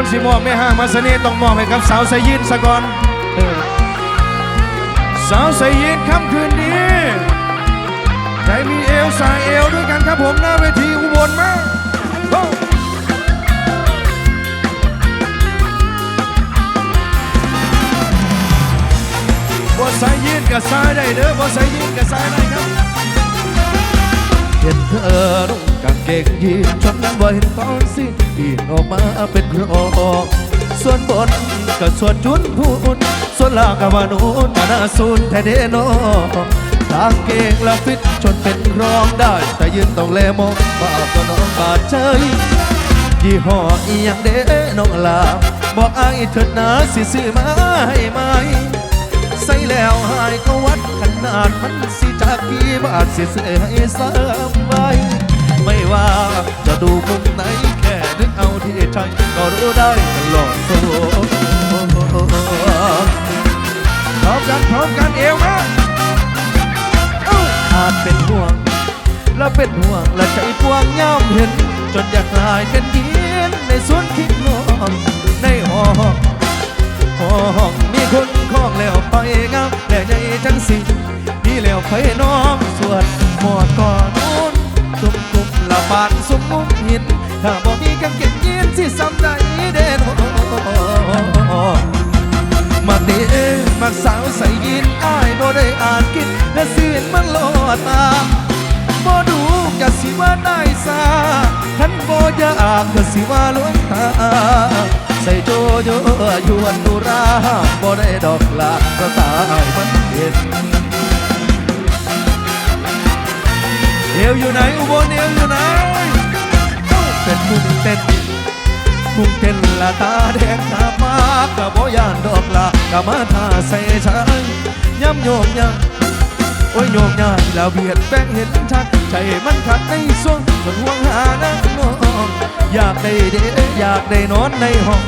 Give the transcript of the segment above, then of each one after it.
อนสิมอบไม่ห่างมาเสน่ห์ต้องมอบให้กับสาวสายยินสะก่อนเออสาวสายยินค่ำคืนนี้ใจมีเอวสายเอวด้วยกันครับผมหน้าเวทีอุบลมากโอ้บ่สายยินกับสายได้เด้อบ่สายยินกับสายได้ครับเห็นเธอนุ่ง กางเกงยีนฉันนั้นว่เห็นตอนสิ้นปีนออกมาเป็นโครงส่วนบนก็ส่วนจุนพูนส่วนล่างก็ว่านูนมาหน้าซูนแท้เดโนกางเกงละฟิตจนเป็นรองได้ แต่ยืนต้องแลมองว่าตัวน้องบาดใจยี่ห้ออีหยังเด้น้องลาบอกไอ้ายเถิดนะสิซื้อมาให้ไหมใส่แล้วหายก็วัดขนาดมันสิจากกี่บาทเสียเสียให้สามใบ ไม่ว่า จะดูมุมไหนแค่นึกเอาที่ใจก็รู้ได้ตลอดโซ่พร้อมกันพร้อมกันเอวมาอ้าจเป็นห่วง และเป็นห่วง และใจพวงย่ำเห็น จนอยากลายเป็นยินในสวนคิดนอนในห้องห้องมีคนคล้องแล้วไปงามแล้วใหญ่จังสิมีแล้วไปน้ บานสุมมุมหินถ้าบ่มีกางเกงยีนสิซ้ำใดเด่นมักเด้มักสาวใส่ยินอ้ายบ่ได้อ่านกินและเสียนมันโลดตาบ่ดูกะสิว่าได้ซาท่านบ่อยากกะสิว่าหลวงตาใส่โจโยยวนดูราบ่ได้ดอกลาก็ตายมันเห็นเอวอยู่ไหนอุบลเอวอยู่ไหน ฟุงเต้นมุมเต้นละตาแดงตามากกะบ่ยานดอกลากะมาท่าใส่ฉันย้ำโยมยังโอ้ยโยมยายแล้วเบียดแป้งเห็นชัดใจมันขัดในส่วงจนห่วงหานักนองอยากได้เดอยากได้นอนในห้อง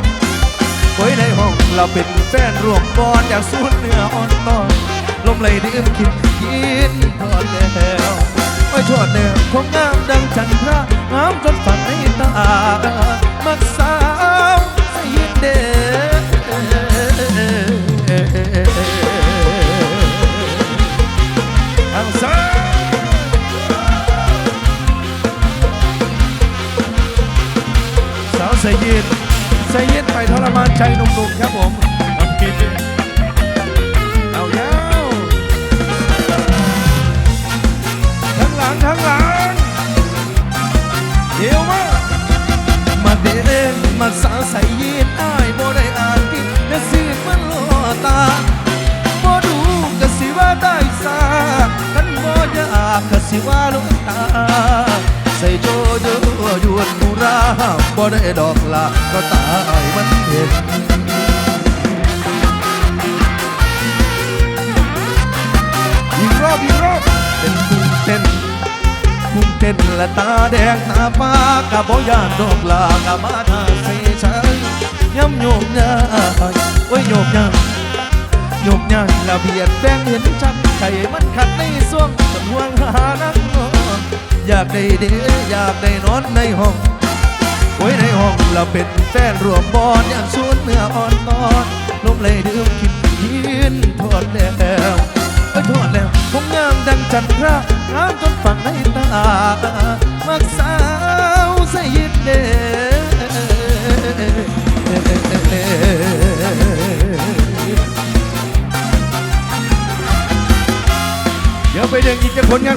โอ้ยในห้องเราเป็นแฟนร่วมบอนอยากสูดเนื้ออ่อนตอนลมไหลดื่มกินกินทอดแล้วโอ้ยทอดแล้วคงงามดังจันทรางามจนฝันในตา สาวสายยินสายยินไปทรมานใจหนุ่มๆครับผมโอเอายาวทั้งหลังทั้งหลังเดี๋ยวมามาเด่นมาสาวสายยินอ้ายบ่ได้อ่านกินและสีมันโลตาบ่ดูก็สิว่าได้ซาคันบ่อยากก็สิว่าลวงตา ส่โจโยยวนมูราบ่ได้ดอกลาก็ตายมันเห็นอีกรอบอีกรอบเป็นกุ้งเต้นกุ้งเต้นและตาแดงตาฟ้ากะบ่ยานดอกลากะมาทาใส่ฉันย้ำโยมยายโอ้ยโยมยายโยกย่างละเบียดแป้งเห็นชัดใจมันขัดในส่วงจนห่วงหานักากได้เดอยากได้นอนในห้องไว้ในห้องเราเป็นแฟนรวมบอนอย่างชวนเนื้ออ่อนตอนลมเลยดื่มกินยินทอดแล้วเอ้ยทอดแล้วคงงามดังจันทรางามจนฝังในตามักสาวใส่ยินเดเดี๋ยวไปเดึงอีกจะผลงาน